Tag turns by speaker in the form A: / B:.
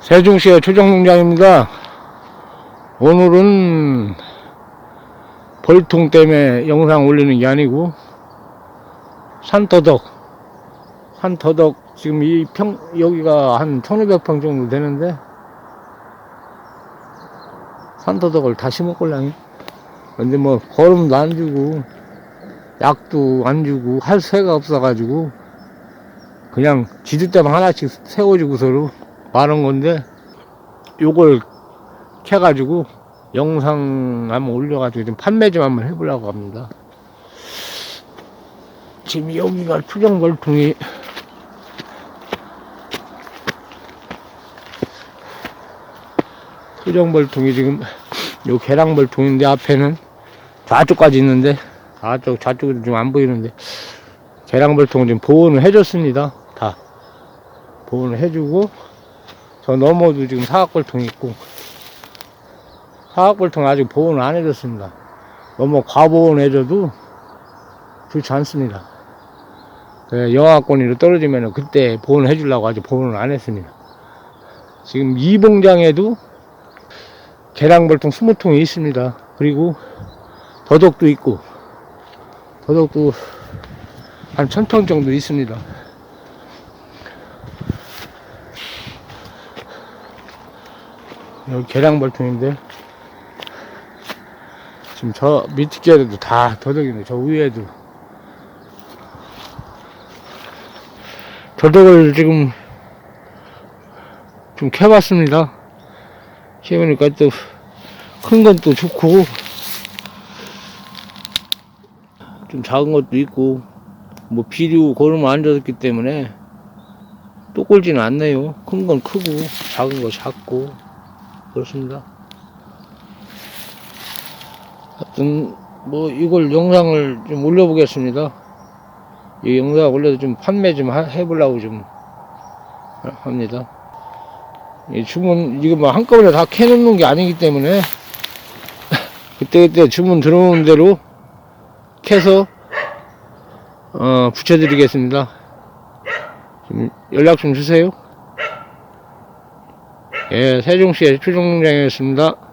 A: 세종시의 초정농장입니다. 오늘은 벌통 때문에 영상 올리는 게 아니고 산터덕 산터덕 지금 이 평 여기가 한 1500평 정도 되는데 산터덕을 다 심었걸랑이 근데 뭐 거름도 안 주고 약도 안 주고 할 새가 없어가지고 그냥 지들대만 하나씩 세워주고 서로 마른 건데 요걸 캐가지고 영상 한번 올려가지고 좀 판매 좀 한번 해보려고 합니다. 지금 여기가 투정벌통이 투정벌통이 지금 요 계량벌통인데 앞에는 좌쪽까지 있는데 좌쪽 좌쪽에도 좀안 보이는데 계량벌통은 지금 보온을 해줬습니다. 다 보온을 해주고 저 너머도 지금 사각벌통 있고 사각벌통 아직 보온을 안 해줬습니다. 너무 과보온 해줘도 좋지 않습니다. 그 영하권위로 떨어지면 그때 보온을 해주려고 아직 보온을 안 했습니다. 지금 이 봉장에도 계량벌통 20통이 있습니다. 그리고 더덕도 있고 더덕도 한 1000통 정도 있습니다. 여기 계량벌통인데 지금 저 밑에도 다 더덕이네 저 위에도. 더덕을 지금 좀 캐봤습니다. 캐보니까 또 큰 건 또 좋고 좀 작은 것도 있고 뭐 비료 고르면 안 젖었기 때문에 또 꼴지는 않네요. 큰 건 크고 작은 거 작고 그렇습니다. 하여튼 뭐 이걸 영상을 좀 올려보겠습니다. 이 영상 올려서 좀 판매 좀 하- 해보려고 좀 합니다. 이 주문 이거 뭐 한꺼번에 다 캐놓는 게 아니기 때문에 그때그때 주문 들어오는 대로 캐서 어, 붙여드리겠습니다. 좀 연락 좀 주세요 예 세종시의 초정농장이었습니다